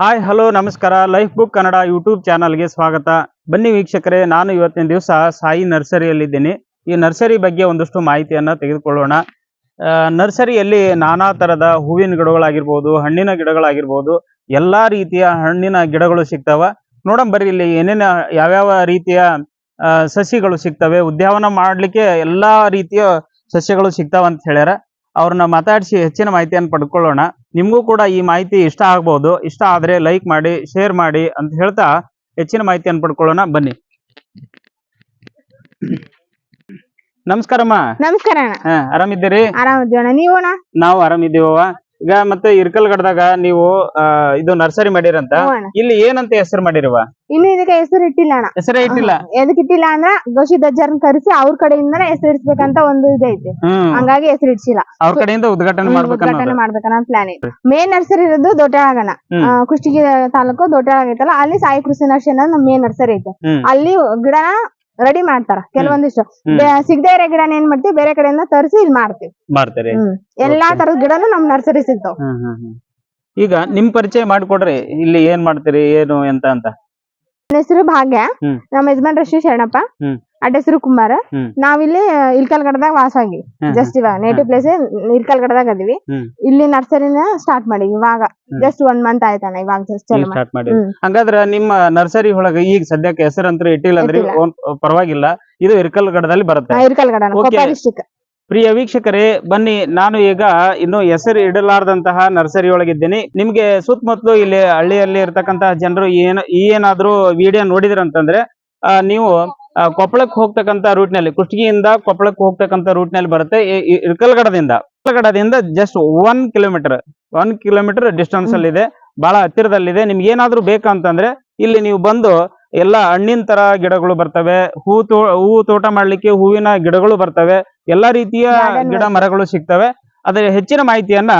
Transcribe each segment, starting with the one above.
Hi, hello, ನಮಸ್ಕಾರ. Life book Kannada YouTube ಚಾನಲ್ಗೆ ಸ್ವಾಗತ. ಬನ್ನಿ ವೀಕ್ಷಕರೇ, ನಾನು ಇವತ್ತಿನ ದಿವಸ ಸಾಯಿ ನರ್ಸರಿಯಲ್ಲಿದ್ದೀನಿ. ಈ ನರ್ಸರಿ ಬಗ್ಗೆ ಒಂದಷ್ಟು ಮಾಹಿತಿಯನ್ನು ತೆಗೆದುಕೊಳ್ಳೋಣ. ನರ್ಸರಿಯಲ್ಲಿ ನಾನಾ ತರದ ಹೂವಿನ ಗಿಡಗಳಾಗಿರ್ಬೋದು, ಹಣ್ಣಿನ ಗಿಡಗಳಾಗಿರ್ಬೋದು, ಎಲ್ಲಾ ರೀತಿಯ ಹಣ್ಣಿನ ಗಿಡಗಳು ಸಿಗ್ತಾವ. ನೋಡೋಣ ಬರ್ರಿ, ಇಲ್ಲಿ ಏನೇನ ಯಾವ್ಯಾವ ರೀತಿಯ ಸಸಿಗಳು ಸಿಗ್ತವೆ, ಉದ್ಯಾವನ ಮಾಡ್ಲಿಕ್ಕೆ ಎಲ್ಲಾ ರೀತಿಯ ಸಸ್ಯಗಳು ಸಿಗ್ತಾವ ಅಂತ ಹೇಳ್ಯಾರ. ಅವ್ರನ್ನ ಮಾತಾಡಿಸಿ ಹೆಚ್ಚಿನ ಮಾಹಿತಿಯನ್ನು ಪಡ್ಕೊಳ್ಳೋಣ. ನಿಮಗೂ ಕೂಡ ಈ ಮಾಹಿತಿ ಇಷ್ಟ ಆಗ್ಬೋದು. ಇಷ್ಟ ಆದ್ರೆ ಲೈಕ್ ಮಾಡಿ ಶೇರ್ ಮಾಡಿ ಅಂತ ಹೇಳ್ತಾ ಹೆಚ್ಚಿನ ಮಾಹಿತಿಯನ್ನು ಪಡ್ಕೊಳ್ಳೋಣ. ಬನ್ನಿ. ನಮಸ್ಕಾರಮ್ಮ ನಮಸ್ಕಾರ ಅಣ್ಣ. ಹಾ ಆರಾಮಿದ್ದೀರಿ? ಆರಾಮಿದ್ದೀವಣ್ಣ ನೀವು ಅಣ್ಣ ನಾವು ಆರಾಮಿದ್ದೀವವ್ವ. ಈಗ ಮತ್ತೆ ಇರ್ಕಲ್ಗಡದಾಗ ನೀವು ಆ, ಇದು ನರ್ಸರಿ ಮಾಡಿರಂತ. ಹ್ಞೂ ಅಣ್ಣ. ಇಲ್ಲಿ ಏನಂತ ಹೆಸರು ಮಾಡಿರುವ? ಇನ್ನು ಇದಕ್ಕೆ ಹೆಸರು ಇಟ್ಟಿಲ್ಲ ಅಣ್ಣ. ಹೆಸರೇ ಇಟ್ಟಿಲ್ಲ. ಎದಕ್ ಇಟ್ಟಿಲ್ಲ ಅಂದ್ರ ಗೋಶಿ ದಜ್ಜರ್ನ ಕರೆಸಿ ಅವ್ರ ಕಡೆಯಿಂದನೇ ಹೆಸರು ಇಡ್ಸ್ಬೇಕಂತ ಒಂದು ಇದೈತಿ ಹ್ಮ್. ಹಂಗಾಗಿ ಹೆಸರು ಇಡ್ಸಿಲ್ಲ. ಅವ್ರ ಕಡೆಯಿಂದ ಉದ್ಘಾಟನೆ ಮಾಡಬೇಕಾ ಉದ್ಘಾಟನೆ ಮಾಡ್ಬೇಕನ್ನ ಪ್ಲಾನ್ ಐತಿ ಮೇನ್ ನರ್ಸರಿ ಇರೋದು ದೊಡ್ಡಗಣ ಹ್ಮ್. ಕುಷ್ಟಗಿ ತಾಲೂಕು ದೊಡ್ಡಾಗ ಐತಲ್ಲ ಅಲ್ಲಿ ಸಾಯಿ ಕೃಷಿ ನರ್ಸರಿ ನಮ್ಮ ಮೇನ್ ನರ್ಸರಿ ಐತೆ. ಹ್ಮ್. ಅಲ್ಲಿ ಗಿಡನ ರೆಡಿ ಮಾಡ್ತಾರ. ಕೆಲವೊಂದಿಷ್ಟು ಸಿಗದೇ ಇರೋ ಗಿಡನ ಏನ್ ಮಾಡ್ತೀವಿ? ಬೇರೆ ಕಡೆಯಿಂದ ತರಿಸಿ ಇಲ್ಲಿ ಮಾಡ್ತೀವಿ. ಮಾಡ್ತಾರೆ. ಹ್ಮ್. ಎಲ್ಲಾ. ತರದ ಗಿಡನು ನಮ್ ನರ್ಸರಿ ಸಿಗ್ತಾವ ಈಗ ನಿಮ್ ಪರಿಚಯ ಮಾಡ್ಕೊಡ್ರಿ. ಇಲ್ಲಿ ಏನ್ ಮಾಡ್ತೀರಿ ಏನು ಎಂತ ಅಂತ. ನನ್ನ ಹೆಸರು ಭಾಗ್ಯ. ನಮ್ಮ ಯಜಮಾನ್ ಶ್ರೀ ಶರಣಪ್ಪ. ಅಡ್ಡ ಹೆಸರು ಕುಮಾರ. ನಾವಿಲ್ಲಿ ಇಲ್ಕಲ್ಗಡದಾಗ ವಾಸ ಆಗಿವಿ ಜಸ್ಟ್ ಇವಾಗ ನೇಟಿವ್ ಪ್ಲೇಸ್ ಇಲ್ಕಲ್ಗಡದಾಗ ಅದೀವಿ. ಇಲ್ಲಿ ನರ್ಸರಿನ ಸ್ಟಾರ್ಟ್ ಮಾಡಿ ಇವಾಗ. ಜಸ್ಟ್ ಒನ್ ಮಂತ್ ಆಯ್ತಾನ ಇವಾಗ ಜಸ್ಟ್ ಸ್ಟಾರ್ಟ್ ಮಾಡಿ. ಹಂಗಾದ್ರ ನಿಮ್ಮ ನರ್ಸರಿ ಒಳಗ ಈಗ ಸದ್ಯಕ್ಕೆ ಹೆಸರಂತ್ರ ಇಟ್ಟಿಲ್ಲ ಅಂದ್ರೆ. ಪರವಾಗಿಲ್ಲ. ಇದು ಇರ್ಕಲ್ಗಡದಲ್ಲಿ ಬರುತ್ತೆ. ಇಲ್ಕಲ್ಗಡ Okay. ಕೊಪ್ಪ ಡಿಸ್ಟಿಕ್ ಪ್ರಿಯ ವೀಕ್ಷಕರೇ ಬನ್ನಿ. ನಾನು ಈಗ ಇನ್ನು ಹೆಸರು ಇಡಲಾರದಂತಹ ನರ್ಸರಿ ಒಳಗಿದ್ದೀನಿ. ನಿಮ್ಗೆ ಸುತ್ತಮುತ್ತಲು ಇಲ್ಲಿ ಹಳ್ಳಿಯಲ್ಲಿ ಇರ್ತಕ್ಕಂತಹ ಜನರು ಏನ ಏನಾದ್ರೂ ವಿಡಿಯೋ ನೋಡಿದ್ರಂತಂದ್ರೆ ನೀವು ಕೊಪ್ಪಳಕ್ಕೆ ಹೋಗ್ತಕ್ಕಂಥ ರೂಟ್ನಲ್ಲಿ ಕುಷ್ಟಗಿಯಿಂದ ಕೊಪ್ಪಳಕ್ಕೆ ಹೋಗ್ತಕ್ಕಂಥ ರೂಟ್ನಲ್ಲಿ ಬರುತ್ತೆ. ಇರ್ಕಲ್ಗಡದಿಂದ ಇರ್ಕಲ್ಗಡದಿಂದ just one kilometre one kilometre distance ಅಲ್ಲಿ ಇದೆ. ಬಹಳ ಹತ್ತಿರದಲ್ಲಿದೆ. ನಿಮ್ಗೆ ಏನಾದ್ರೂ ಬೇಕಂತಂದ್ರೆ ಇಲ್ಲಿ ನೀವು ಬಂದು ಎಲ್ಲ ಹಣ್ಣಿನ ತರ ಗಿಡಗಳು ಬರ್ತವೆ ಹೂ ತೋ ಹೂ ತೋಟ ಮಾಡ್ಲಿಕ್ಕೆ ಹೂವಿನ ಗಿಡಗಳು ಬರ್ತವೆ ಎಲ್ಲಾ ರೀತಿಯ ಗಿಡ ಮರಗಳು ಸಿಗ್ತವೆ. ಅದರ ಹೆಚ್ಚಿನ ಮಾಹಿತಿಯನ್ನ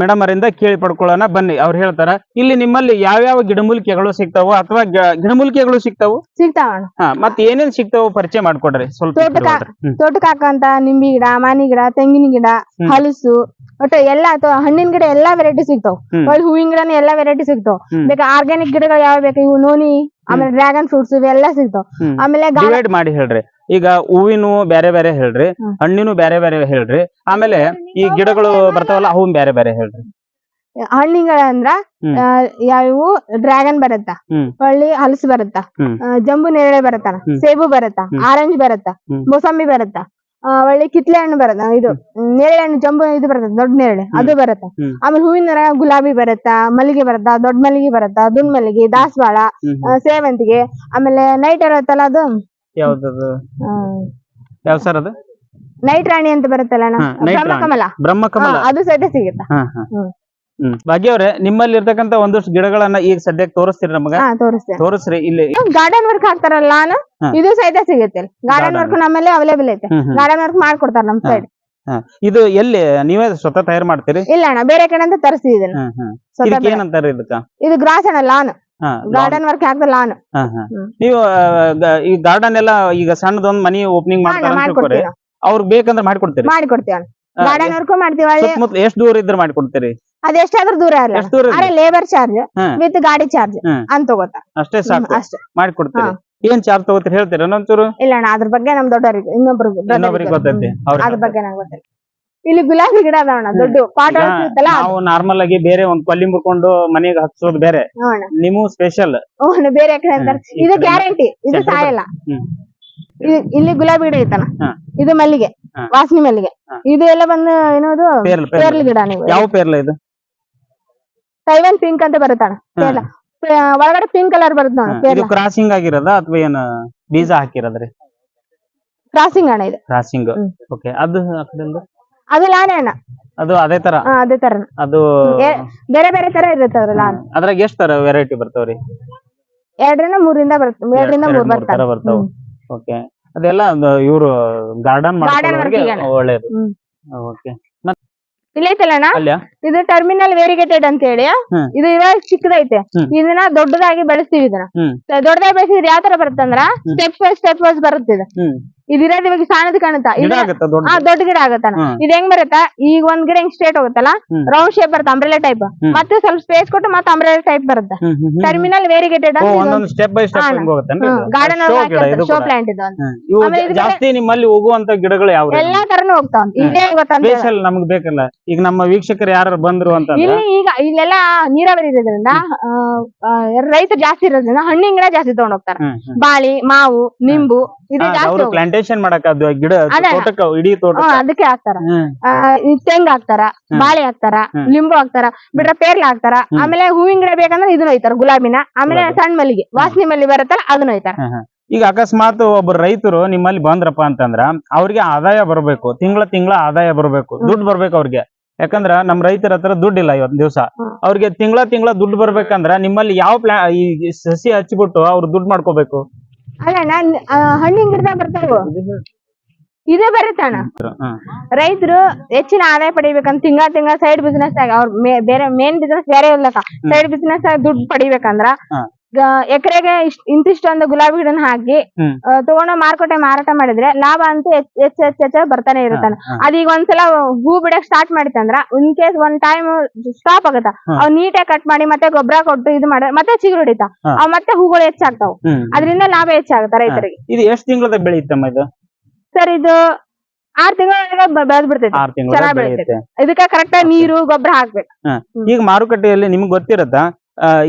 ಮೇಡಮ್ ಅವರಿಂದ ಕೇಳಿ ಪಡ್ಕೊಳ್ಳೋಣ ಬನ್ನಿ. ಅವ್ರು ಹೇಳ್ತಾರ ಇಲ್ಲಿ ನಿಮ್ಮಲ್ಲಿ ಯಾವ್ಯಾವ ಗಿಡಮೂಲಿಕೆಗಳು ಸಿಗ್ತಾವ ಅಥವಾ ಗಿಡಮೂಲಿಕೆಗಳು ಸಿಗ್ತಾವು? ಸಿಗ್ತಾವ ಹಾ ಮತ್ತೆ ಏನೇನ್ ಸಿಗ್ತಾವ ಪರಿಚಯ ಮಾಡ್ಕೊಡ್ರಿ ಸ್ವಲ್ಪ ತೋಟಕ್ಕ ಹಾಕಂತ ನಿಂಬಿ ಗಿಡ ಮಾನಿ ಗಿಡ ತೆಂಗಿನ ಗಿಡ ಹಲಸು ಒಟ್ಟು ಎಲ್ಲಾ ಅಥವಾ ಹಣ್ಣಿನ ಗಿಡ ಎಲ್ಲಾ ವೆರೈಟಿ ಸಿಗ್ತಾವ್. ಒಳ್ಳೆ ಹೂವಿನ ಗಿಡನ ಎಲ್ಲಾ ವೆರೈಟಿ ಸಿಗ್ತಾವ್. ಬೇಕಾ ಆರ್ಗ್ಯಾನಿಕ್ ಗಿಡಗಳು ಯಾವ ಬೇಕು? ಇವು ನೋನಿ ಆಮೇಲೆ ಡ್ರ್ಯಾಗನ್ ಫ್ರೂಟ್ಸ್ ಇವೆಲ್ಲಾ ಸಿಗ್ತಾವ. ಆಮೇಲೆ ಮಾಡಿ ಹೇಳ್ರಿ. ಈಗ ಹೂವಿನ ಬ್ಯಾರೆ ಬ್ಯಾರೆ ಹೇಳ್ರಿ ಹಣ್ಣಿನೂ ಬ್ಯಾರೆ ಬ್ಯಾರೆ ಬೇರೆ ಹೇಳ್ರಿ ಆಮೇಲೆ ಈ ಗಿಡಗಳು ಬರ್ತಾವಲ್ಲ ಅವು ಬೇರೆ ಬೇರೆ ಹೇಳ್ರಿ. ಹಣ್ಣಿಗಳಂದ್ರ ಯಾವ್ಯಾವು ಡ್ರ್ಯಾಗನ್ ಬರುತ್ತ. ಹೊಳ್ಳಿ ಹಲಸು ಬರುತ್ತ ಜಂಬು ನೇರಳೆ ಬರುತ್ತ ಸೇಬು ಬರುತ್ತ ಆರೆಂಜ್ ಬರುತ್ತ ಮೊಸಂಬಿ ಬರುತ್ತ ಒಳ್ಳೆ ಕಿತ್ಲೆ ಹಣ್ಣು ಬರತ್ತ ಇದು ನೇರಳೆ ಹಣ್ಣು ಜಂಬು ಇದು ಬರತ್ತ ದೊಡ್ಡ ನೇರಳೆ ಅದು ಬರುತ್ತ. ಆಮೇಲೆ ಹೂವಿನ ಗುಲಾಬಿ ಬರುತ್ತ ಮಲ್ಲಿಗೆ ಬರುತ್ತ ದೊಡ್ಡ ಮಲ್ಲಿಗೆ ಬರುತ್ತ ದುಂಡ್ ಮಲ್ಲಿಗೆ ದಾಸವಾಳ ಸೇವಂತಿಗೆ ಆಮೇಲೆ ನೈಟ್ ಇರತ್ತಲ್ಲ ಅದು? ಯಾವ್ದದು? ಯಾವ ಸರ್ ಅದು? ನೈಟ್ ರಾಣಿ ಅಂತ ಬರುತ್ತಲ್ಲ ಅಣ್ಣ? ಹಾ, ರಾಣಿ. ಬ್ರಹ್ಮಕಮಲ ಬ್ರಹ್ಮಕಮಲ ಅದು ಸಹಿತ ಸಿಗುತ್ತೆ. ಹಾ ಹಾ. ಹ್ಮ್. ಹ್ಮ್. ಭಾಗ್ಯವ್ರೆ ನಿಮ್ಮಲ್ಲಿ ಇರ್ತಕ್ಕಂತ ಒಂದಷ್ಟು ಗಿಡಗಳನ್ನ ಈಗ ಸದ್ಯಕ್ಕೆ ತೋರಿಸ್ತೀರಿ ನಮಗ? ಹಾ ತೋರಿಸ್ತೇನೆ. ತೋರಿಸ್ರಿ ಇಲ್ಲಿ. ಗಾರ್ಡನ್ ವರ್ಕ್ ಹಾಕ್ತಾರಲ್ಲ ನಾನು ಹಾ. ಇದು ಸಹಿತ ಸಿಗುತ್ತೆ. ಗಾರ್ಡನ್ Garden ವರ್ಕ್ ನಮ್ಮಲ್ಲಿ ಅವೈಲೇಬಲ್ ಐತೆ. ಹ್ಮ್, ಹ್ಮ್. ಗಾರ್ಡನ್ ವರ್ಕ್ ಮಾಡ್ಕೊಡ್ತಾರ ನಮ್ ಹಾ. ಸೈಡ್ ಇದು ಎಲ್ಲಿ ನೀವೇ ಸ್ವತಃ ತಯಾರು ಮಾಡ್ತೀರಿ? ಇಲ್ಲ ಅಣ್ಣ ಬೇರೆ ಕಡೆ ತರಿಸಿದೀನಿ. ಹ್ಮ್ ಹ್ಮ್. ಸ್ವತಃ ಇದಕ್ಕೆ ಬೇರೆ. ಏನಂತಾರ ಇದಕ್ಕ? ಇದು ಗ್ರಾಸ್ ಅಣ್ಣ? ಲಾನ್ ಗಾರ್ಡನ್ ವರ್ಕ್ ಹಾಕ್ದ ಲಾನ್. ನೀವು ಈ ಗಾರ್ಡನ್ ಎಲ್ಲ ಈಗ ಸಣ್ಣದೊಂದ್ ಮನಿ ಓಪನಿಂಗ್ ಮಾಡ್ತಾರೆ. ಅವ್ರಿಗೆ ಬೇಕಂದ್ರೆ ಮಾಡ್ಕೊಡ್ತೀರಿ. ಮಾಡ್ಕೊಡ್ತೀವಿ ಗಾರ್ಡನ್ ವರ್ಕ್ ಮಾಡ್ತೀವಿ ಎಷ್ಟು ದೂರ ಇದ್ರೆ ಮಾಡ್ಕೊಡ್ತೀರಿ? ಅದೆಷ್ಟಾದ್ರೂ ದೂರ ಅಲ್ಲ? Labour charge. ವಿತ್ ಗಾಡಿ ಚಾರ್ಜ್ ಅಂತ ತಗೋತಾ. ಅಷ್ಟೇ ಸಾಕು. ಅಷ್ಟೇ. ಮಾಡ್ಕೊಡ್ತೀರಿ. ಏನ್ ಚಾರ್ಜ್ ತಗೋತೀರಿ ಹೇಳ್ತೀರಾ ಒಂಚೂರು ಇಲ್ಲ ಅಣ್ಣ ಅದ್ರ ಬಗ್ಗೆ ನಮ್ ದೊಡ್ಡವರಿಗೆ ಇನ್ನೊಬ್ರು ಇನ್ನೊಬ್ರಿಗೆ ಗೊತ್ತೈತಿ. ಅದ್ರ ಬಗ್ಗೆ ನಂಗೆ ಗೊತ್ತಿಲ್ಲ. ಇಲ್ಲಿ ಗುಲಾಬಿ ಗಿಡ ಅದಾವಣ್ಣ ದೊಡ್ಡ. ಪಾಟ್ ಇತ್ತಲ್ಲ ನಾವು ನಾರ್ಮಲ್ ಆಗಿ ಬೇರೆ ಒಂದ್ ಕೊಲ್ಲಿ ಮುರ್ಕೊಂಡು ಮನೆಗೆ ಹಚ್ಚೋದು ಬೇರೆ. ನಿಮೂ ಸ್ಪೆಷಲ್ ಬೇರೆ. ಇದು ಗ್ಯಾರಂಟಿ ಇದು ಸಾಯಲ್ಲ. ಇಲ್ಲಿ ಗುಲಾಬಿ ಗಿಡ ಐತನ. ಇದು ಮಲ್ಲಿಗೆ. ವಾಸನಿ ಮಲ್ಲಿಗೆ. ಇದು ಎಲ್ಲ ಬಂದು ಏನೋದು? ಪೇರ್ಲ ಗಿಡ ನೀವು. ಯಾವ ಪೇರ್ಲ ಇದು? ತೈವನ್ ಪಿಂಕ್ ಅಂತ ಬರುತ್ತಣ. ಪೇರ್ಲ. ಒಳಗಡೆ ಪಿಂಕ್ ಕಲರ್ ಬರುತ್ತೆ ನೋಡಿ ಪೇರ್ಲ. ಇದು ಕ್ರಾಸಿಂಗ್ ಆಗಿರೋದ ಅಥವಾ ಏನ ಬೀಜ ಹಾಕಿರೋದ್ರಿ? ಕ್ರಾಸಿಂಗ್ ಅಣ್ಣ ಇದು. ಕ್ರಾಸಿಂಗ್ ಓಕೆ ಅದು ಆ ಕಡೆಯಿಂದ? ಅದು ಲಾನೆ ಅಣ್ಣ. ಅದು ಅದೇ ತರ? ಹಾ, ಅದೇ ತರ. ಅದು ಬೇರೆ ಬೇರೆ ತರ ಇರುತ್ತೆ ಅದ್ರ ಲಾನ್. ಅದ್ರಾಗ ಎಷ್ಟ್ ತರ ವೆರೈಟಿ ಬರ್ತಾವ್ರಿ? ಎರಡರಿಂದ ಮೂರಿಂದ ಎರಡರಿಂದ ಎರಡ್ ಮೂರ್ ತರ ಬರ್ತಾವೆ. ಬರ್ತಾವ. ಓಕೆ ಅದೆಲ್ಲ ಇವರು ಗಾರ್ಡನ್ Garden ಒಳ್ಳೇದು. ಹ್ಮ್. ಓಕೆ ಇಲ್ಲ ಅಲ್ಯ ಇದು ಟರ್ಮಿನಲ್ ವೇರಿಗೇಟೆಡ್ ಅಂತ ಹೇಳಿ. ಹ್ಮ್. ಇದು ಇವಾಗ ಚಿಕ್ಕದೈತೆ. ಹ್ಮ್. ಇದನ್ನ ದೊಡ್ಡದಾಗಿ ಬೆಳೆಸ್ತೀವಿ ಇದನ್ನ. ಹ್ಮ್. ದೊಡ್ಡದಾಗಿ ಬೆಳೆಸಿದ್ರೆ ಯಾವ ತರ ಬರುತ್ತಂದ್ರ ಹ್ಮ್. ಸ್ಟೆಪ್ ವೈಸ್ ಸ್ಟೆಪ್ ವೈಸ್ ಬರುತ್ತೆ ಇದು ಹ್ಮ್. ಇದಿರೋದು ಇವಾಗ ಸಣ್ಣದ್ ಕಾಣುತ್ತಾ? ದೊಡ್ಡ ಗಿಡ ಆಗತ್ತಾನ. ಇದ್ ಹೆಂಗ್ ಬರತ್ತ? ಈಗ ಒಂದ್ ಗಿಡ ಹಿಂಗ್ ಸ್ಟ್ರೇಟ್ ಹೋಗುತ್ತಲ್ಲ? ರೌಂಡ್ ಶೇಪ್ ಬರುತ್ತೆ ಅಂಬ್ರೆಲಾ ಟೈಪ್ ಮತ್ತೆ ಸ್ವಲ್ಪ ಸ್ಪೇಸ್ ಕೊಟ್ಟು ಮತ್ತೆ ಅಂಬ್ರೆಲಾ ಟೈಪ್ ಬರುತ್ತೆ. Terminal variegated garden show plant ಇದು. ಜಾಸ್ತಿ ನಿಮ್ಮಲ್ಲಿ ಹೋಗುವಂತ ಗಿಡಗಳು ಯಾವ ಎಲ್ಲಾ ತರನು ಹೋಗ್ತಾವ ಇದೇ ಬೇಕಲ್ಲ. ಈಗ ನಮ್ಮ ವೀಕ್ಷಕರು ಯಾರು ಬಂದ್ರು ಅಂತ ಇಲ್ಲಿ ಈಗ ಇಲ್ಲೆಲ್ಲಾ ನೀರಾವರಿ ಇರೋದ್ರಿಂದ ರೈತರು ಜಾಸ್ತಿ ಇರೋದ್ರಿಂದ ಹಣ್ಣಿನ ಗಿಡ ಜಾಸ್ತಿ ತಗೊಂಡ್ ಹೋಗ್ತಾರ. ಹ್ಮ್, ಹ್ಮ್. ಬಾಳಿ ಮಾವು ನಿಂಬು ಅವರು. ಪ್ಲಾಂಟೇಶನ್ ಮಾಡಕ್ ಅದು ಗಿಡ. ತೋಟಕ್ಕ ಇಡೀ ತೋಟ ಅದಕ್ಕೆ ಹಾಕ್ತಾರ ತೆಂಗ್ ಹಾಕ್ತಾರ. ಬಾಳೆ ಹಾಕ್ತಾರ. ಲಿಂಬು ಹಾಕ್ತಾರ ಬಿಟ್ರ ಪೇರ್ಲ ಹಾಕ್ತಾರ. ಆಮೇಲೆ ಹೂವಿನ ಗಿಡ ಬೇಕಂದ್ರೆ ಇದನ್ನ ಒಯ್ತಾರ ಗುಲಾಬಿನ ಆಮೇಲೆ. ಸಣ್ಣ ಮಲ್ಲಿಗೆ ವಾಸನೆ ಮಲ್ಲಿ ಬರತ್ತಲ್ಲ ಅದನ್ನ ಒಯ್ತಾರ ಈಗ ಅಕಸ್ಮಾತ್ ಒಬ್ಬ ರೈತರು ನಿಮ್ಮಲ್ಲಿ ಬಂದ್ರಪ್ಪ ಅಂತಂದ್ರ ಅವ್ರಿಗೆ ಆದಾಯ ಬರ್ಬೇಕು ತಿಂಗಳ ತಿಂಗಳ ಆದಾಯ ಬರ್ಬೇಕು. ದುಡ್ಡು ಬರ್ಬೇಕು ಅವ್ರಿಗೆ ಯಾಕಂದ್ರ ನಮ್ ರೈತರ ಹತ್ರ ದುಡ್ಡಿಲ್ಲ ಇವತ್ತು ದಿವಸ. ಅವ್ರಿಗೆ ತಿಂಗಳ ತಿಂಗಳ ದುಡ್ಡು ಬರ್ಬೇಕಂದ್ರ ನಿಮ್ಮಲ್ಲಿ ಯಾವ ಪ್ಲಾ ಈ ಸಸಿ ಹಚ್ಚಿಬಿಟ್ಟು ಅವ್ರು ದುಡ್ಡು ಮಾಡ್ಕೋಬೇಕು ಅಲ್ಲ ನಾನ್ ಹಣ್ಣಿನ ಗಿಡದ ಬರ್ತಾವ ಇದು ಬರುತ್ತಣ್ಣ. ರೈತರು ಹೆಚ್ಚಿನ ಆದಾಯ ಪಡಿಬೇಕಂತ ತಿಂಗಳ ತಿಂಗಳ ಸೈಡ್ ಬಿಸ್ನೆಸ್ ಆಗಿ ಅವ್ರ ಬೇರೆ ಮೇನ್ ಬಿಸ್ನೆಸ್ ಬೇರೆ ಇರ್ಲಕ್ಕ ಸೈಡ್ ಬಿಸ್ನೆಸ್ ಆಗಿ ದುಡ್ಡು ಪಡಿಬೇಕಂದ್ರ. ಎಕರೆಗೆ ಇಂತಿಷ್ಟೊಂದು ಗುಲಾಬಿ ಗಿಡನ ಹಾಕಿ ಹ್ಮ್. ತಗೊಂಡು ಮಾರುಕಟ್ಟೆ ಮಾರಾಟ ಮಾಡಿದ್ರೆ ಲಾಭ ಅಂತೂ ಹೆಚ್ಚ್ ಹೆಚ್ಚ್ ಹೆಚ್ಚ್ ಹೆಚ್ಚ ಬರ್ತಾನೆ ಇರುತ್ತಾನೆ ಹಾ. ಅದೀಗ ಒಂದ್ಸಲ ಹೂ ಬಿಡಕ್ ಸ್ಟಾರ್ಟ್ ಮಾಡಿತ್ತಂದ್ರ ಇನ್ ಕೇಸ್ ಒಂದ್ ಟೈಮ್ ಸ್ಟಾಪ್ ಆಗತ್ತ ಹಾ. ಅವ್ ನೀಟಾಗಿ ಕಟ್ ಮಾಡಿ ಮತ್ತೆ ಗೊಬ್ಬರ ಕೊಟ್ಟು ಇದು ಮಾಡ ಮತ್ತೆ ಚಿಗುರು ಹೊಡಿತಾವ ಹಾ. ಅವ್ ಮತ್ತೆ ಹೂಗಳು ಹೆಚ್ಚಾಗ್ತಾವ. ಹ್ಮ್. ಅದರಿಂದ ಲಾಭ ಹೆಚ್ಚಾಗತ್ತ ರೈತರಿಗೆ. ಇದು ಎಷ್ಟ್ ತಿಂಗಳದ ಬೆಳೆಯುತ್ತಮ್ಮ ಇದು? ಸರ್ ಇದು ಆರ್ ತಿಂಗಳ ಬೆಳೆದ್ ಬಿಡ್ತೈತಿ. ಆರ್ ತಿಂಗಳ ಚೆನ್ನಾಗ್ ಬೆಳೆಯುತ್ತೆ. ಇದಕ್ಕೆ ಕರೆಕ್ಟ್ ಆಗಿ ನೀರು ಗೊಬ್ಬರ ಹಾಕ್ಬೇಕು. ಈಗ ಮಾರುಕಟ್ಟೆಯಲ್ಲಿ ನಿಮ್ಗೆ ಗೊತ್ತಿರತ್ತಾ?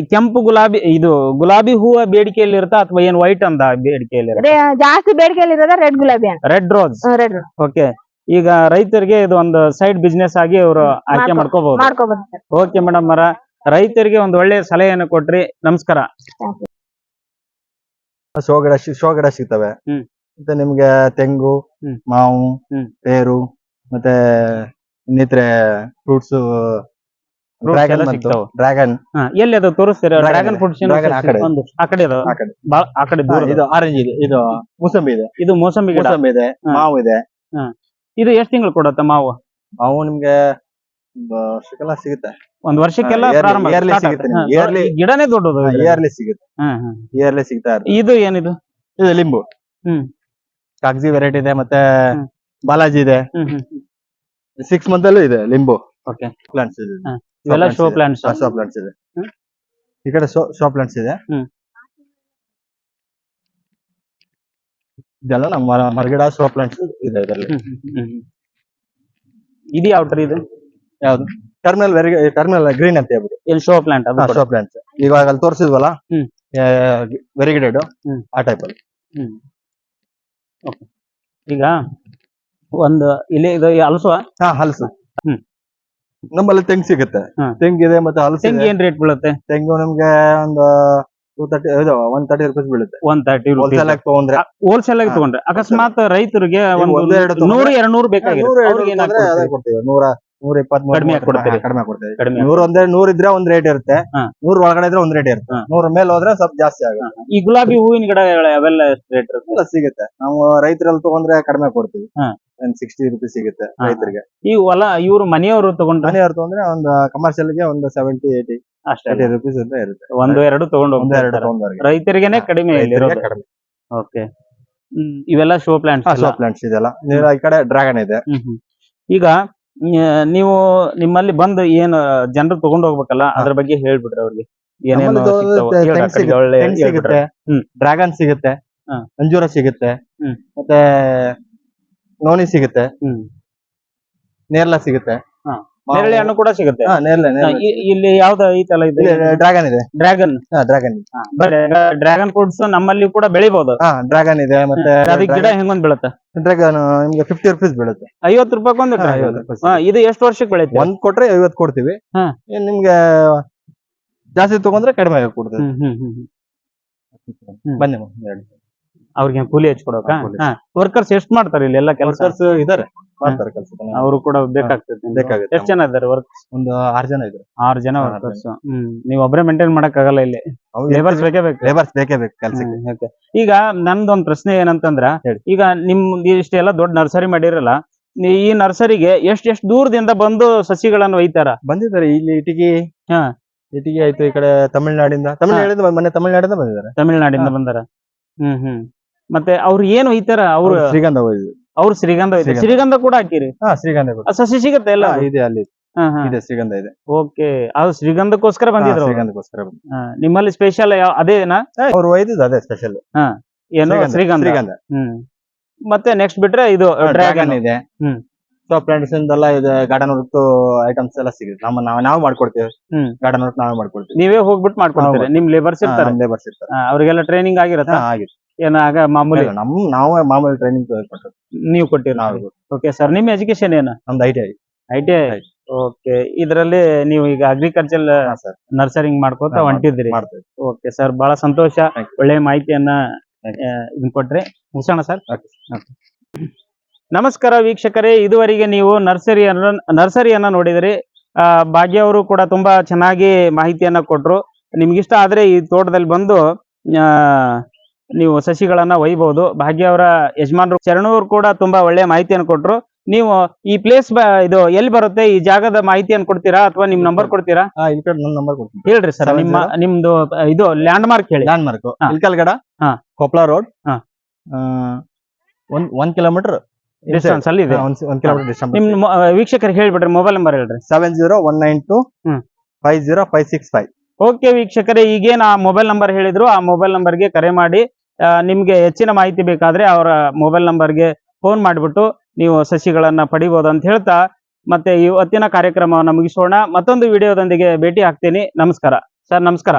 ಕೆಂಪು ಗುಲಾಬಿ ಇದು ಗುಲಾಬಿ ಹೂವ ಬೇಡಿಕೆಯಲ್ಲಿ ಇರುತ್ತಾ ಅಥವಾ ಏನ್ ವೈಟ್ ಅಂದ ಬೇಡಿಕೆಯಲ್ಲಿ ಜಾಸ್ತಿ ಬೇಡಿಕೆಯಲ್ಲಿ ಇರೋದ ರೆಡ್ ಗುಲಾಬಿ ರೆಡ್ ರೋಸ್ ರೆಡ್ ಓಕೆ ಈಗ ರೈತರಿಗೆ ಇದು ಒಂದು ಸೈಡ್ ಬಿಸ್ನೆಸ್ ಆಗಿ ಅವರು ಆಯ್ಕೆ ಮಾಡ್ಕೊ- ಮಾಡ್ಕೋಬಹುದು. ಮಾಡ್ಕೋಬಹುದು. ಸರ್ ಓಕೆ ಮೇಡಮ್ ಅವರ ರೈತರಿಗೆ ಒಂದು ಒಳ್ಳೆ ಸಲಹೆಯನ್ನು ಕೊಟ್ರಿ. ನಮಸ್ಕಾರ. ಶೋ ಗಿಡ ಶಿ- ಗಿಡ ಸಿಗ್ತವೆ. ಮತ್ತೆ ನಿಮ್ಗೆ ತೆಂಗು ಮಾವು. ಪೇರು ಮತ್ತೆ ಇನ್ನಿತರೆ ಫ್ರೂಟ್ಸ್ ಡ್ರ್ಯಾಗನ್ ಎಲ್ಲ ಬಂತು. ಸಿಗ್ತಾವೆ. ಡ್ರ್ಯಾಗನ್ ಹಾ, ಎಲ್ಲಿ ಅದು ತೋರಿಸ್ತೀರ? Dragon ಡ್ರ್ಯಾಗನ್ ಇದೆ. ಫ್ರೂಟ್ಸ್ Dragon ಆ ಕಡೆ. ಒಂದು ಆ ಕಡೆ ಅದು ಆ ಕಡೆ. ಬಾಳ ಆ ಕಡೆ ಹಾ, ದೂರ ಇದು ಆರೆಂಜ್ ಇದೆ. ಇದು ಮೂಸಂಬಿ ಇದೆ. ಇದು ಮೋಸಂಬಿ ಗಿಡ. ಮೂಸಂಬಿ ಇದೆ. ಹಾ. ಮಾವು ಇದೆ. ಇದು ಎಷ್ಟ್ ತಿಂಗಳು ಕೊಡತ್ತ ಮಾವು? ಮಾವು ನಿಮ್ಗೆ ವರ್ಷಕ್ಕೆಲ್ಲ ಸಿಗುತ್ತೆ. ಒಂದ್ ವರ್ಷಕ್ಕೆಲ್ಲ ಹಾ, yearly- ಪ್ರಾರಂಭ yearly start ಸಿಗುತ್ತೆ ಆಗುತ್ತೆ. ನಿಮ್ಗೆ. ಹಾ, yearly- ಈ ಗಿಡನೇ ದೊಡ್ಡದು ಇದು. ಇಯರ್ಲಿ ಸಿಗುತ್ತೆ. ಹ್ಮ್. ಇಯರ್ಲಿ ಸಿಗ್ತಾ ಇರುತ್ತೆ. ಇದು ಏನಿದು? ಇದು ಲಿಂಬು. ಹ್ಮ್. ಕಾಗಜಿ ವೆರೈಟಿ ಇದೆ ಮತ್ತೆ ಹ್ಮ್. ಬಾಲಾಜಿ ಇದೆ. ಹ್ಮ್ ಹ್ಮ್. ಸಿಕ್ಸ್ ಮಂತ್ ಅಲ್ಲೂ ಇದೆ ಲಿಂಬು. ಓಕೆ ಪ್ಲಾಂಟ್ಸ್ ಇದೆ. ಹಾ. ಇವೆಲ್ಲ ಶೋ. ಪ್ಲಾಂಟ್ಸ್ ಶೋ ಪ್ಲಾಂಟ್ಸ್ ಇದೆ. ಈ ಕಡೆ ಶೋ ಪ್ಲಾಂಟ್ಸ್ ಇದೆ. ಇದೆಲ್ಲ ನಮ್ಮ ಮರ- ಮರಗಿಡ ಶೋ ಪ್ಲಾಂಟ್ಸ್ ಇದೆ ಇದರಲ್ಲಿ. ಇದು ಯಾವ ಟ್ರೀ ಇದು? ಯಾವ್ದು? ಟರ್ಮಿನಲ್ ವೆರಿ ಟರ್ಮಿನಲ್ ಗ್ರೀನ್ ಅಂತ ಹೇಳ್ಬಿಟ್ಟು ಇಲ್ಲಿ ಶೋ ಪ್ಲಾಂಟ್ ಅದು? ಶೋ ಪ್ಲಾಂಟ್ಸ್ ಇವಾಗ ಅಲ್ಲಿ ತೋರಿಸಿದ್ವಲ್ಲ. ವೆರಿಗೇಟೆಡ್. ಆ ಟೈಪ್ ಅಲ್ಲಿ. ಈಗ ಒಂದು ಇಲ್ಲಿ ಇದು ಹಲಸು ಹಾ ಹಲಸು. ನಮ್ಮಲ್ಲಿ ತೆಂಗ್ ಸಿಗುತ್ತೆ. ಹಾ. ತೆಂಗಿದೆ ಮತ್ತೆ ಹಲಸು ತೆಂಗಿ ಏನ್ ರೇಟ್ ಬೀಳುತ್ತೆ? ತೆಂಗು ನಮ್ಗೆ ಒಂದು ಟೂ ತರ್ಟಿ ಇದು ಒನ್ ತರ್ಟಿ ರುಪೀಸ್ ಬೀಳುತ್ತೆ. ಒನ್ ತರ್ಟಿ ಹೋಲ್ಸೇಲ್ ಆಗಿ ತಗೊಂಡ್ರೆ. ಹೋಲ್ಸೇಲ್ ಆಗಿ ಹಾ. ತಗೊಂಡ್ರೆ. ಅಕಸ್ಮಾತ್ ರೈತರಿಗೆ ಒಂದು ಎರಡ್ ಎರಡು ತಗೊಂಡ್ರೆ- ನೂರು ಎರಡು ನೂರು ಬೇಕಾಗಿರುತ್ತೆ ನೂರ ಅವ್ರಿಗೆ ಏನ್ ಅದೇ ಕೊಡ್ತೀವಿ. ನೂರ ನೂರ ಇಪ್ಪತ್ತ್ ಕಡಿಮೆ ಹಾಕ್ ಕೊಡ್ತೀರಿ? ಕಡಿಮೆ ಕೊಡ್ತೀವಿ. ಕಡಿಮೆ ನೂರ ಒಂದೇ ನೂರ ಇದ್ರೆ ಒಂದ್ ರೇಟ್ ಇರುತ್ತೆ. ಹಾ. ನೂರ್ ಒಳಗಡೆ ಇದ್ರೆ ಒಂದ್ ರೇಟ್ ಇರುತ್ತೆ. ಹಾ. ನೂರ ಮೇಲೆ ಹೋದ್ರೆ ಸ್ವಲ್ಪ ಜಾಸ್ತಿ ಆಗುತ್ತೆ. ಈ ಗುಲಾಬಿ ಹೂವಿನ ಗಿಡ ಅವೆಲ್ಲ ರೇಟ್ ಇರುತ್ತೆ? ಎಲ್ಲ ಸಿಗುತ್ತೆ. ನಾವು ರೈತರಲ್ಲಿ ತಗೊಂಡ್ರೆ ಕಡಿಮೆ ಕೊಡ್ತೀವಿ. ಹಾ. ಒಂದ್ ಸಿಕ್ಸ್ಟಿ ರುಪೀಸ್ ಸಿಗುತ್ತೆ ಹಾ. ರೈತರಿಗೆ. ಈ ಹೊಲ ಇವ್ರು ಮನೆಯವರು ತಗೊಂಡ್ರೆ? ಮನೆಯವ್ರು ತಗೊಂಡ್ರೆ ಒಂದು ಕಮರ್ಷಿಯಲ್ಗೆ ಒಂದು ಸೆವೆಂಟಿ ಏಟಿ ಅಷ್ಟೇ. ಏಟಿ ರುಪೀಸ್ ಅಂತ ಇರುತ್ತೆ. ಒಂದು ಎರಡು ತಗೊಂಡು ಒಂದ್ ಎರಡು ಹೋಗ್ತಾರೆ ತಗೊಂಡವ್ರಿಗೆ ರೈತರಿಗೆನೆ ಕಡಿಮೆ ಇಲ್ಲಿರೋದು ಕಡಿಮೆ. ಓಕೆ ಇವೆಲ್ಲ ಶೋ ಪ್ಲಾಂಟ್ಸ್ ಶೋ ಪ್ಲಾಂಟ್ಸ್ ಇದೆಲ್ಲ. ನೀವ್ ಈ ಕಡೆ ಡ್ರ್ಯಾಗನ್ ಇದೆ. ಈಗ ನೀವು ನಿಮ್ಮಲ್ಲಿ ಬಂದು ಏನ್ ಜನರು ತಗೊಂಡ್ ಹೋಗ್ಬೇಕಲ್ಲ ಅದ್ರ ಬಗ್ಗೆ ಹೇಳ್ಬಿಡ್ರಿ ಅವ್ರಿಗೆ. ಏನೇನು ನಮ್ಮಲ್ಲಿ ಸಿಗ್ತಾವ? ತೆಂಗ್ ಹೇಳ್ರಿ, ಆ ಕಡೆಗೆ ಸಿಗುತ್ತೆ, ಒಳ್ಳೆ ತೆಂಗ್ ಹೇಳ್ಬಿಡ್ರಿ. ಸಿಗುತ್ತೆ. ಹ್ಮ್. ಡ್ರ್ಯಾಗನ್ ಸಿಗುತ್ತೆ. ಹಾ. ಅಂಜೂರ ಸಿಗುತ್ತೆ. ಹ್ಮ್. ಮತ್ತೆ ನೋನಿ ಸಿಗುತ್ತೆ. ನೇರ್ಲ ಸಿಗುತ್ತೆ. ನೇರಳೆ ಹಣ್ಣು ಕೂಡ ಸಿಗುತ್ತೆ. ಹಾ, ಇ- ಇಲ್ಲಿ ಯಾವ್ದು ಐತಲ್ಲ ಇದು? ಡ್ರ್ಯಾಗನ್ ಇದೆ. ಡ್ರ್ಯಾಗನ್. ಹಾ ಡ್ರ್ಯಾಗನ್ ಡ್ರ್ಯಾಗನ್ ಫ್ರೂಟ್ಸ್ ನಮ್ಮಲ್ಲಿ ಕೂಡ ಬೆಳಿಬಹುದು ಹಾ ಡ್ರ್ಯಾಗನ್ ಇದೆ ಮತ್ತೆ ಅದಕ್ಕೆ ಗಿಡ ಹೆಂಗೊಂದ್ ಬೀಳುತ್ತೆ? ಡ್ರ್ಯಾಗನ್ ನಿಮ್ಗೆ ಫಿಫ್ಟಿ ರುಪೀಸ್ ಬೀಳುತ್ತೆ. ಐವತ್ತು ರೂಪಾಯಿ ಒಂದು ಹಾ, ಡ್ರ್ಯಾಗನ್ 50 ರೂಪಾಯಿ ಹಾ ಇದು ಎಷ್ಟು ವರ್ಷಕ್ಕೆ ಬೆಳೆಯುತ್ತೆ ಒಂದ್ ಕೊಟ್ರೆ ಐವತ್ ಕೊಡ್ತೀವಿ. ಹಾ. ಏನ್ ನಿಮ್ಗೆ ಜಾಸ್ತಿ ತಗೊಂಡ್ರೆ ಕಡಿಮೆ ಆಗಿ ಕೊಡ್ತೀವಿ. ಹ್ಮ್ ಹ್ಮ್ ಹ್ಮ್ ಹ್ಮ್. ಬನ್ನಿ ಮ್ಯಾಮ್. ಅವ್ರಿಗೆ ಕೂಲಿ ಹಚ್ಕೊಡಕ? ವರ್ಕರ್ಸ್ ಎಷ್ಟ್ ಮಾಡ್ತಾರೆ ಇಲ್ಲಿ ಎಲ್ಲ ಕೆಲಸ? ಇದಾರೆ. ಮಾಡ್ತಾರೆ ಕೆಲಸ ಅವರು ಕೂಡ ಬೇಕಾಗ್ತದೆ ಬೇಕಾಗುತ್ತೆ. ಎಷ್ಟ್ ಜನ ಇದ್ದಾರೆ ವರ್ಕ್ ಒಂದು ಆರು ಜನ ಇದ್ರು ಆರು ಜನ ಆರು ವರ್ಕರ್ಸ್ ಹ್ಮ್. ನೀವ್ ಒಬ್ಬರೇ ಮೇಂಟೈನ್ ಮಾಡಕ್ ಆಗಲ್ಲ ಇಲ್ಲಿ ಲೇಬರ್ಸ್ ಬೇಕೇ ಬೇಕು? ಲೇಬರ್ಸ್ ಬೇಕೇ ಬೇಕು ಕೆಲ್ಸಕ್ಕೆ. ಹ್ಮ್, okay. ಈಗ ನಂದೊಂದ್ ಪ್ರಶ್ನೆ ಏನಂತಂದ್ರ ಹೇಳಿ. ಈಗ ನಿಮ್ ಇಷ್ಟೆಲ್ಲ ದೊಡ್ಡ ನರ್ಸರಿ ಮಾಡಿರಲ್ಲ ನೀ- ಈ ನರ್ಸರಿಗೆ ಎಷ್ಟ್ ಎಷ್ಟ್ ದೂರದಿಂದ ಬಂದು ಸಸಿಗಳನ್ನ ಒಯ್ತಾರ? ಬಂದಿದ್ದಾರೆ. ಇಲ್ಲಿ ಇಟಿಗಿ. ಹಾ. ಇಟಿಗಿ ಆಯ್ತು ಈ ಕಡೆ ತಮಿಳ್ನಾಡಿಂದ. ತಮಿಳ್ನಾಡಿಂದ ಮೊನ್ನೆ ತಮಿಳ್ನಾಡಿಂದ ಬಂದಿದ್ದಾರೆ. ತಮಿಳ್ನಾಡಿಂದ. ಬಂದಾರ. ಹ್ಮ್ ಹ್ಮ್. ಮತ್ತೆ ಅವ್ರು ಏನು ಒಯ್ತಾರ ಅವ್ರು ಅವ್ರು ಶ್ರೀಗಂಧ ಹೋಯ್ತು ಅವ್ರು ಶ್ರೀಗಂಧ ಒಯ್ತಾರೆ ಶ್ರೀಗಂಧ. ಶ್ರೀಗಂಧ ಕೂಡ ಹಾಕಿರಿ. ಹಾ ಶ್ರೀಗಂಧ ಆ ಸಸಿ ಸಿಗತ್ತೆ ಎಲ್ಲ? ಹಾ, ಇದೆ ಅಲ್ಲಿ. ಇದೆ ಶ್ರೀಗಂಧ ಇದೆ. ಓಕೆ. ಅದು ಶ್ರೀಗಂಧಕ್ಕೋಸ್ಕರ ಹಾ, ಬಂದಿದ್ರು ಅವ್ರು. ಶ್ರೀಗಂಧಕ್ಕೋಸ್ಕರ ಬಂದು. ಹಾ, ನಿಮ್ಮಲ್ಲಿ ಸ್ಪೆಷಲ್ ಯಾವ ಅದೇನಾ? ಅವ್ರು ಒಯ್ದಿದ್ದು ಅದೇ ಸ್ಪೆಷಲ್ ಏನು ಶ್ರೀಗಂಧ ಶ್ರೀಗಂಧ. ಹ್ಮ್. ಮತ್ತೆ ನೆಕ್ಸ್ಟ್ ಬಿಟ್ರೆ ಇದು ಡ್ರ್ಯಾಗನ್ ಡ್ರ್ಯಾಗನ್ ಇದೆ. ಹ್ಮ್. ಸೊ ಪ್ಲಾಂಟ್ಸ್ ಎಲ್ಲ ಇದೆ ಗಾರ್ಡನ್ ವರ್ಕ್ ಐಟಮ್ಸ್ ಎಲ್ಲ ಸಿಗುತ್ತೆ. ನಮ್ಮ ನಾವು ನಾವು ಮಾಡ್ಕೊಡ್ತೇವೆ. ಹ್ಮ್. ಗಾರ್ಡನ್ ವರ್ಕ್ ನಾವೇ ಮಾಡ್ಕೊಡ್ತೀವಿ. ನೀವೇ ಹೋಗ್ಬಿಟ್ಟು ಮಾಡ್ಕೊಡ್ತೀರಿ. ಹೌದು. ನಿಮ್ ಲೇಬರ್ಸ್ ಇರ್ತಾರೆ. ಲೇಬರ್ಸ್ ಇರ್ತಾರೆ. ಹಾ, ಅವ್ರಿಗೆಲ್ಲ ಟ್ರೈನಿಂಗ್ ಆಗಿರತ್ತ? ಹಾ, ಆಗಿದೆ ಏನ ಆಗ ಮಾಮೂಲಿ ನಮ್ ನಾವೇ ಮಾಮೂಲಿ ಟ್ರೈನಿಂಗ್ ನೀವು ಕೊಟ್ಟಿರ ನಾವು ಓಕೆ ಸರ್ ನಿಮ್ಮ ಎಜುಕೇಶನ್ ಏನ? ನಮ್ದು I T I I T I okay ಇದರಲ್ಲಿ ನೀವು ಈಗ ಅಗ್ರಿಕಲ್ಚರ್ ನರ್ಸರಿಂಗ್ ಮಾಡ್ಕೋತ ಹೊಂಟಿದ್ರಿ ಓಕೆ ಸರ್ ಬಹಳ ಸಂತೋಷ. ಒಳ್ಳೆ ಮಾಹಿತಿಯನ್ನ ಕೊಟ್ರಿ. ಮುಗಿಸೋಣ ಸರ್ ನಮಸ್ಕಾರ ವೀಕ್ಷಕರೇ. ಇದುವರೆಗೆ ನೀವು ನರ್ಸರಿಯನ್ನ ನರ್ಸರಿಯನ್ನ ನೋಡಿದ್ರಿ. ಆ, ಭಾಗ್ಯ ಅವರು ಕೂಡ ತುಂಬಾ ಚೆನ್ನಾಗಿ ಮಾಹಿತಿಯನ್ನ ಕೊಟ್ರು. ನಿಮ್ಗಿಷ್ಟ ಆದ್ರೆ ಈ ತೋಟದಲ್ಲಿ ಬಂದು ಆ, ನೀವು ಸಸಿಗಳನ್ನ ಒಯ್ಬಹುದು ಭಾಗ್ಯ ಅವರ ಯಜಮಾನರು ಶರಣೂರ್ ಕೂಡ ತುಂಬಾ ಒಳ್ಳೆ ಮಾಹಿತಿಯನ್ನು ಕೊಟ್ರು. ನೀವು ಈ ಪ್ಲೇಸ್ ಇದು ಎಲ್ಲಿ ಬರುತ್ತೆ? ಈ ಜಾಗದ ಮಾಹಿತಿಯನ್ನು ಕೊಡ್ತೀರಾ ಅಥವಾ ನಿಮ್ ನಂಬರ್ ಕೊಡ್ತೀರಾ? ಹೇಳ್ರಿ ಸರ್ ನಿಮ್ಮ. ನಿಮ್ದು ಇದು ಲ್ಯಾಂಡ್ ಮಾರ್ಕ್ ಹೇಳಿ. Landmark. ಇಲ್ಕಲ್ಗಡ? ಹಾ. ಕೊಪ್ಪಳ ರೋಡ್. ಹಾ. ಒಂದ್ ಒಂದ್ ಕಿಲೋಮೀಟರ್ ಡಿಸ್ಟೆನ್ಸ್ ಅಲ್ಲಿ ಇದೆ. ಒಂದ್ ಕಿಲೋಮೀಟರ್ ಡಿಸ್ಟೆನ್ಸ್ ನಿಮ್ ವೀಕ್ಷಕರಿಗೆ ಹೇಳ್ಬಿಡ್ರಿ ಮೊಬೈಲ್ ನಂಬರ್ ಹೇಳ್ರಿ. Seven zero one nine two ಹ್ಮ್. Five zero five six five. Okay ವೀಕ್ಷಕರೇ ಈಗೇನು ಆ ಮೊಬೈಲ್ ನಂಬರ್ ಹೇಳಿದ್ರು ಆ ಮೊಬೈಲ್ ನಂಬರ್ಗೆ ಕರೆ ಮಾಡಿ. ನಿಮ್ಗೆ ಹೆಚ್ಚಿನ ಮಾಹಿತಿ ಬೇಕಾದರೆ ಅವರ ಮೊಬೈಲ್ ನಂಬರ್ಗೆ ಫೋನ್ ಮಾಡಿಬಿಟ್ಟು ನೀವು ಸಸಿಗಳನ್ನು ಪಡಿಬೋದು ಅಂತ ಹೇಳ್ತಾ, ಮತ್ತೆ ಇವತ್ತಿನ ಕಾರ್ಯಕ್ರಮವನ್ನು ಮುಗಿಸೋಣ ಮತ್ತೊಂದು ವಿಡಿಯೋದೊಂದಿಗೆ ಭೇಟಿ ಆಗ್ತೀನಿ. ನಮಸ್ಕಾರ. ಸರ್, ನಮಸ್ಕಾರ.